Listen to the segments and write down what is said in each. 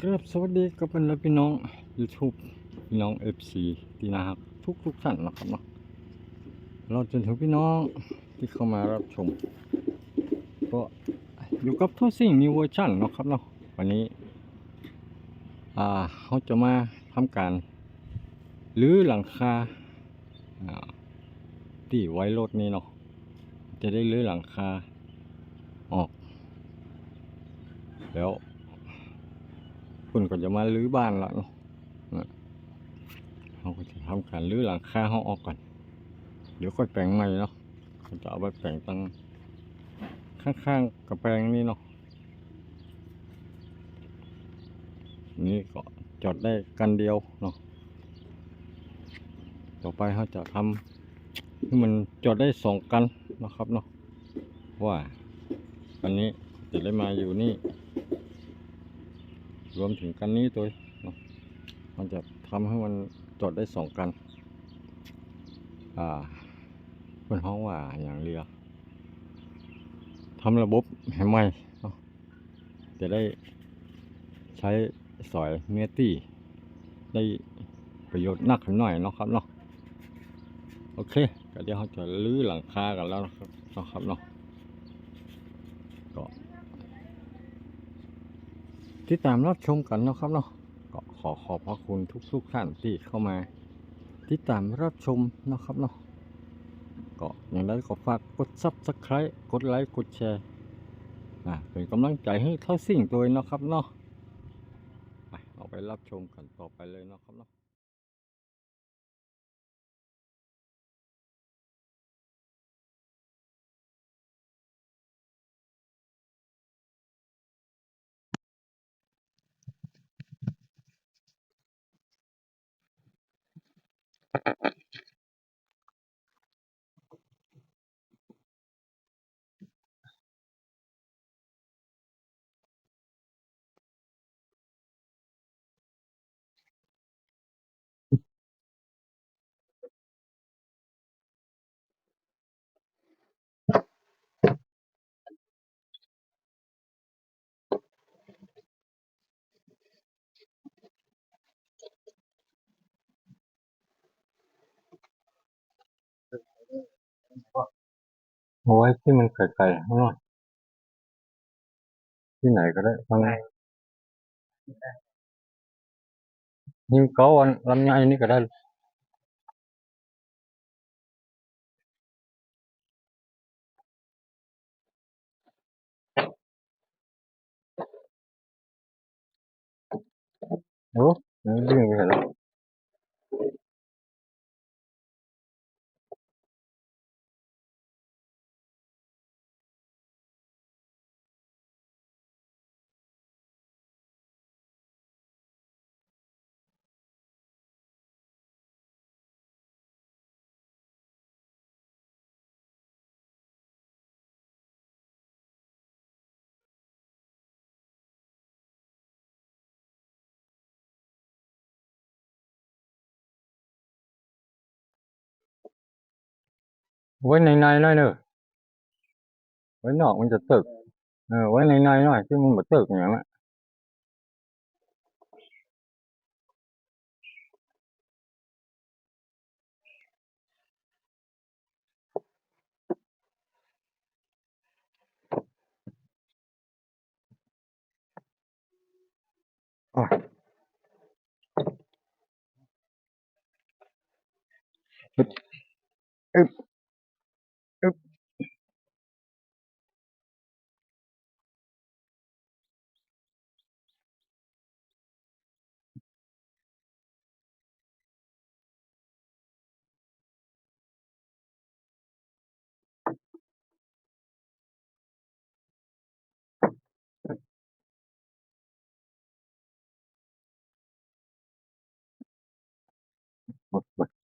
ครับสวัสดีกับเป็นพี่น้อง YouTube พี่น้อง FC ที่นะครับทุกทุกท่านนะครับเนาะเราจนถึงพี่น้องที่เข้ามารับชม ก็อยู่กับทุกสิ่งมีเวอร์ชันเนาะครับเนาะวันนี้ อ่าเขาจะมาทำการรื้อหลังคาที่ไว้รถนี่เนาะจะได้รื้อหลังคาออก แล้ว คุณก็จะมารื้อบ้านแล้วเนาะเราก็จะทำการรื้อหลังคาห้องออกก่อนเดี๋ยวค่อยแปลงใหม่เนาะเราจะเอาไปแปลงตั้งข้างๆกับแปลงนี้เนาะนี่ก็จอดได้กันเดียวเนาะต่อไปเขาจะทำให้มันจอดได้สองกันนะครับเนาะว่าอันนี้จะได้มาอยู่นี่ รวมถึงกันนี้ตัวเนาะมันจะทำให้มันจอดได้สองกัน อ่าเป็นห้องว่าอย่างเรียทำระบบให้ใหม่เนาะจะได้ใช้สอยเมตี้ ได้ประโยชน์นักหน่อยเนาะครับเนาะโอเคก็เดี๋ยวเราจะรื้อหลังคากันแล้วนะครับเนาะครับเนาะ ก็ ติดตามรับชมกันนะครับเนาะก็ขอขอบพระคุณทุกๆท่านที่เข้ามา ติดตามรับชมนะครับเนาะก็อย่างไรก็ฝากกด subscribe กดไลค์กดแชร์นะเป็นกำลังใจให้เท่าสิ่งตัวเองนะครับเนาะไปเอาไปรับชมกันต่อไปเลยนะครับเนาะ เอาไว้ที่มันไกลๆข้างนอกที่ไหนก็ได้ข้างในนี่เกาอันลำไยนี่ก็ได้โอ้ยดึงไปเห็นแล้ว ไว้ในในๆหน่อยเนอะไว้นอกมันจะตึกเออไว้ในในๆหน่อยที่มันแบบตึกอย่างนั้นอะโอ้ยอึ๊บอึ๊บอึ๊บ спорта.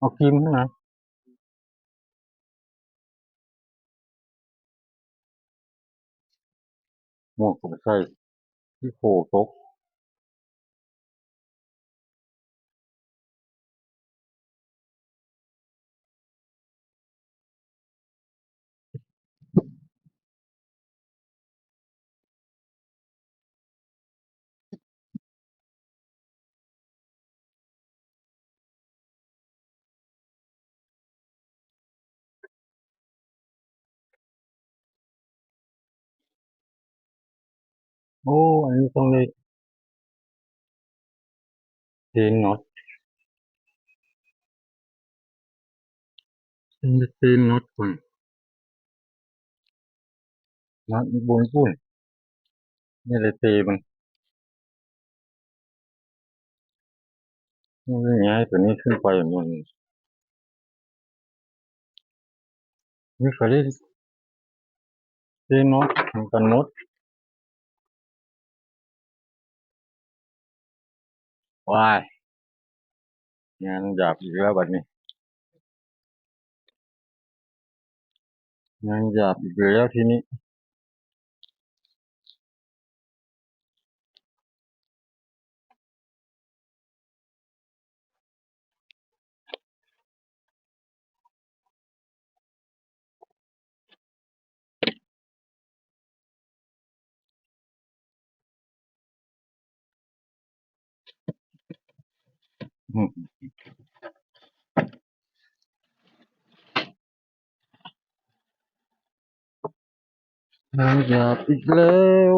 เอาครีมข้างในหมวกผมใส่ที่โคตก โอ้อันนี้ต้องเลยเทนน็อตต้องเลยเทนน็อตก่อนน็อตบนปุ่นนี่เลยเทมันนี่เลยย้ายตัวนี้ขึ้นไปอย่างนั้นนี่เขาเรียกเทนน็อตทำกันน็อต ว้ายงานหยาบอีกแล้วบัดนี้งานหยาบอีกแล้วทีนี้ อืมงายาบอีกแล้ว